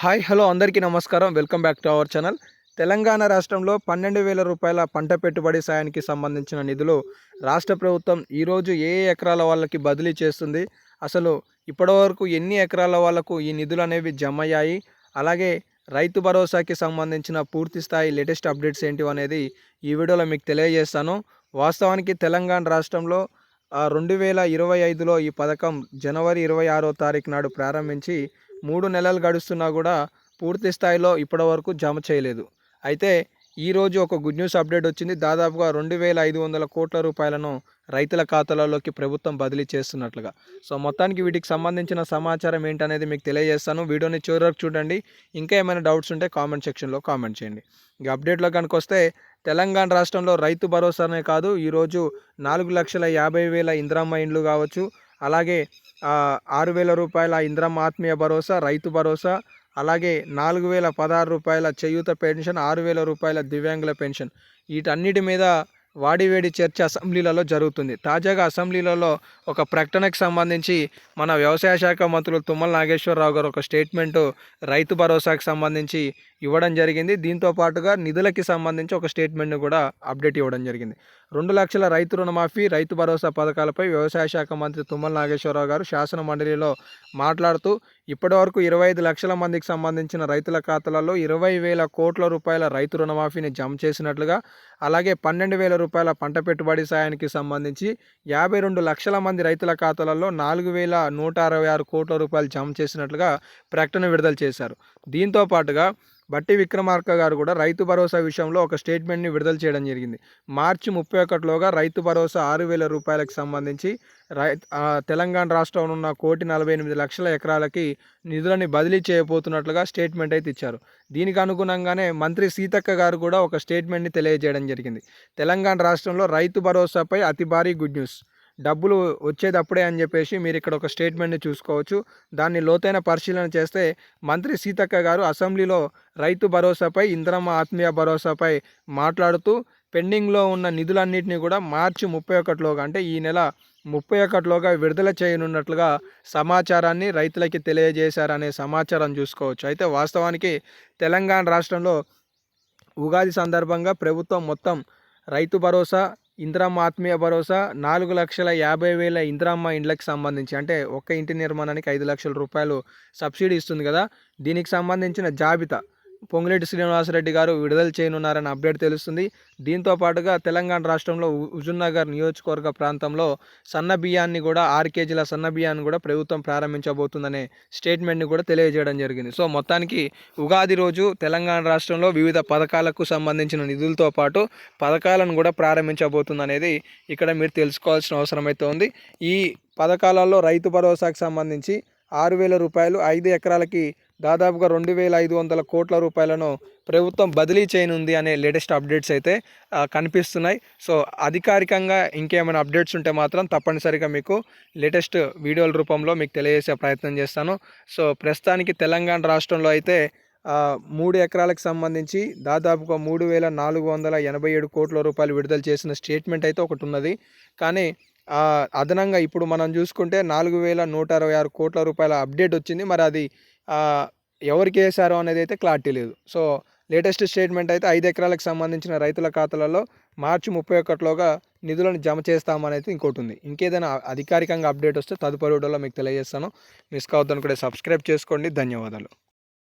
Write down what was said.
Hi hello అందరికీ నమస్కారం. Welcome back to our channel. Telangana రాష్ట్రంలో పన్నెండు వేల రూపాయల పంట పెట్టుబడి సాయానికి సంబంధించిన నిధులు రాష్ట్ర ప్రభుత్వం ఈరోజు ఏ ఎకరాల వాళ్ళకి బదిలీ చేస్తుంది? అసలు ఇప్పటివరకు ఎన్ని ఎకరాల వాళ్ళకు ఈ నిధులు అనేవి జమ అయ్యాయి? అలాగే రైతు భరోసాకి సంబంధించిన పూర్తి స్థాయి లేటెస్ట్ అప్డేట్స్ ఏంటివి అనేది ఈ వీడియోలో మీకు తెలియజేస్తాను. వాస్తవానికి తెలంగాణ రాష్ట్రంలో రెండు వేల ఇరవై ఐదులో ఈ పథకం జనవరి ఇరవై ఆరో తారీఖు నాడు ప్రారంభించి మూడు నెలలు గడుస్తున్నా కూడా పూర్తి స్థాయిలో ఇప్పటి వరకు జమ చేయలేదు. అయితే ఈరోజు ఒక గుడ్ న్యూస్ అప్డేట్ వచ్చింది. దాదాపుగా రెండు వేల ఐదు వందల కోట్ల రూపాయలను రైతుల ఖాతాలలోకి ప్రభుత్వం బదిలీ చేస్తున్నట్లుగా. సో మొత్తానికి వీటికి సంబంధించిన సమాచారం ఏంటనేది మీకు తెలియజేస్తాను. వీడియోని చివరికి చూడండి. ఇంకా ఏమైనా డౌట్స్ ఉంటే కామెంట్ సెక్షన్లో కామెంట్ చేయండి. ఇక అప్డేట్లో కనుక వస్తే తెలంగాణ రాష్ట్రంలో రైతు భరోసానే కాదు ఈరోజు నాలుగు లక్షల యాభై వేల ఇంద్రమ్మ ఇండ్లు కావచ్చు అలాగే ఆరు వేల రూపాయల ఇంద్రం ఆత్మీయ భరోసా రైతు భరోసా అలాగే నాలుగు వేల పదహారు రూపాయల చేయూత పెన్షన్ ఆరు వేల రూపాయల దివ్యాంగుల పెన్షన్. వీటన్నిటి మీద వాడివేడి చర్చ అసెంబ్లీలలో జరుగుతుంది. తాజాగా అసెంబ్లీలలో ఒక ప్రకటనకు సంబంధించి మన వ్యవసాయ శాఖ మంత్రులు తుమ్మల నాగేశ్వరరావు గారు ఒక స్టేట్మెంటు రైతు భరోసాకు సంబంధించి ఇవ్వడం జరిగింది. దీంతో పాటుగా నిధులకి సంబంధించి ఒక స్టేట్మెంట్ను కూడా అప్డేట్ ఇవ్వడం జరిగింది. రెండు లక్షల రైతు రుణమాఫీ రైతు భరోసా పథకాలపై వ్యవసాయ శాఖ మంత్రి తుమ్మల నాగేశ్వరరావు గారు శాసన మండలిలో మాట్లాడుతూ ఇప్పటివరకు ఇరవై ఐదు లక్షల మందికి సంబంధించిన రైతుల ఖాతాలలో ఇరవై వేల కోట్ల రూపాయల రైతు రుణమాఫీని జమ చేసినట్లుగా అలాగే పన్నెండు వేల రూపాయల పంట పెట్టుబడి సాయానికి సంబంధించి యాభై రెండు లక్షల మంది రైతుల ఖాతాలలో నాలుగు వేల నూట అరవై ఆరు కోట్ల రూపాయలు జమ చేసినట్లుగా ప్రకటన విడుదల చేశారు. దీంతో పాటుగా బట్టి విక్రమార్క గారు కూడా రైతు భరోసా విషయంలో ఒక స్టేట్మెంట్ని విడుదల చేయడం జరిగింది. మార్చి ముప్పై ఒకటిలోగా రైతు భరోసా ఆరు వేల రూపాయలకు సంబంధించి రై తెలంగాణ రాష్ట్రంలో ఉన్న కోటి నలభై ఎనిమిది లక్షల ఎకరాలకి నిధులని బదిలీ చేయబోతున్నట్లుగా స్టేట్మెంట్ అయితే ఇచ్చారు. దీనికి అనుగుణంగానే మంత్రి సీతక్క గారు కూడా ఒక స్టేట్మెంట్ని తెలియజేయడం జరిగింది. తెలంగాణ రాష్ట్రంలో రైతు భరోసాపై అతి భారీ గుడ్ న్యూస్. డబ్బులు వచ్చేటప్పుడే అని చెప్పేసి మీరు ఇక్కడ ఒక స్టేట్మెంట్ని చూసుకోవచ్చు. దాన్ని లోతైన పరిశీలన చేస్తే మంత్రి సీతక్క గారు అసెంబ్లీలో రైతు భరోసాపై ఇంద్రమ్మ ఆత్మీయ భరోసాపై మాట్లాడుతూ పెండింగ్లో ఉన్న నిధులన్నింటినీ కూడా మార్చి ముప్పై ఒకటిలోగా అంటే ఈ నెల ముప్పై ఒకటిలోగా విడుదల చేయనున్నట్లుగా సమాచారాన్ని రైతులకి తెలియజేశారనే సమాచారం చూసుకోవచ్చు. అయితే వాస్తవానికి తెలంగాణ రాష్ట్రంలో ఉగాది సందర్భంగా ప్రభుత్వం మొత్తం రైతు భరోసా ఇందిరమ్మ ఆత్మీయ భరోసా నాలుగు లక్షల యాభై వేల ఇందిరమ్మ ఇండ్లకు సంబంధించి అంటే ఒక్క ఇంటి నిర్మాణానికి ఐదు లక్షల రూపాయలు సబ్సిడీ ఇస్తుంది కదా. దీనికి సంబంధించిన జాబితా పొంగులేటి శ్రీనివాసరెడ్డి గారు విడుదల చేయనున్నారని అప్డేట్ తెలుస్తుంది. దీంతో పాటుగా తెలంగాణ రాష్ట్రంలో హుజున్నగర్ నియోజకవర్గ ప్రాంతంలో సన్న బియ్యాన్ని కూడా ఆరు కేజీల సన్న బియ్యాన్ని కూడా ప్రభుత్వం ప్రారంభించబోతుందనే స్టేట్మెంట్ని కూడా తెలియజేయడం జరిగింది. సో మొత్తానికి ఉగాది రోజు తెలంగాణ రాష్ట్రంలో వివిధ పథకాలకు సంబంధించిన నిధులతో పాటు పథకాలను కూడా ప్రారంభించబోతుంది అనేది ఇక్కడ మీరు తెలుసుకోవాల్సిన అవసరం అయితే ఉంది ఈ పథకాలలో రైతు భరోసాకు సంబంధించి ఆరు వేల రూపాయలు ఐదు ఎకరాలకి దాదాపుగా రెండు వేల ఐదు వందల కోట్ల రూపాయలను ప్రభుత్వం బదిలీ చేయనుంది అనే లేటెస్ట్ అప్డేట్స్ అయితే కనిపిస్తున్నాయి. సో అధికారికంగా ఇంకేమైనా అప్డేట్స్ ఉంటే మాత్రం తప్పనిసరిగా మీకు లేటెస్ట్ వీడియోల రూపంలో మీకు తెలియజేసే ప్రయత్నం చేస్తాను. సో ప్రస్తుతానికి తెలంగాణ రాష్ట్రంలో అయితే మూడు ఎకరాలకు సంబంధించి దాదాపుగా మూడు వేల నాలుగు వందల ఎనభై ఏడు కోట్ల రూపాయలు విడుదల చేసిన స్టేట్మెంట్ అయితే ఒకటి ఉన్నది. కానీ అదనంగా ఇప్పుడు మనం చూసుకుంటే నాలుగు వేల నూట అరవై ఆరు కోట్ల రూపాయల అప్డేట్ వచ్చింది. మరి అది ఎవరికి వేశారో అనేది అయితే క్లారిటీ లేదు. సో లేటెస్ట్ స్టేట్మెంట్ అయితే ఐదు ఎకరాలకు సంబంధించిన రైతుల ఖాతాలలో మార్చి ముప్పై ఒకటిలోగా నిధులను జమ చేస్తామనేది ఇంకోటి ఉంది. ఇంకేదైనా అధికారికంగా అప్డేట్ వస్తే తదుపరి వీడియోలో మీకు తెలియజేస్తాను. మిస్ కావద్దని కూడా సబ్స్క్రైబ్ చేసుకోండి. ధన్యవాదాలు.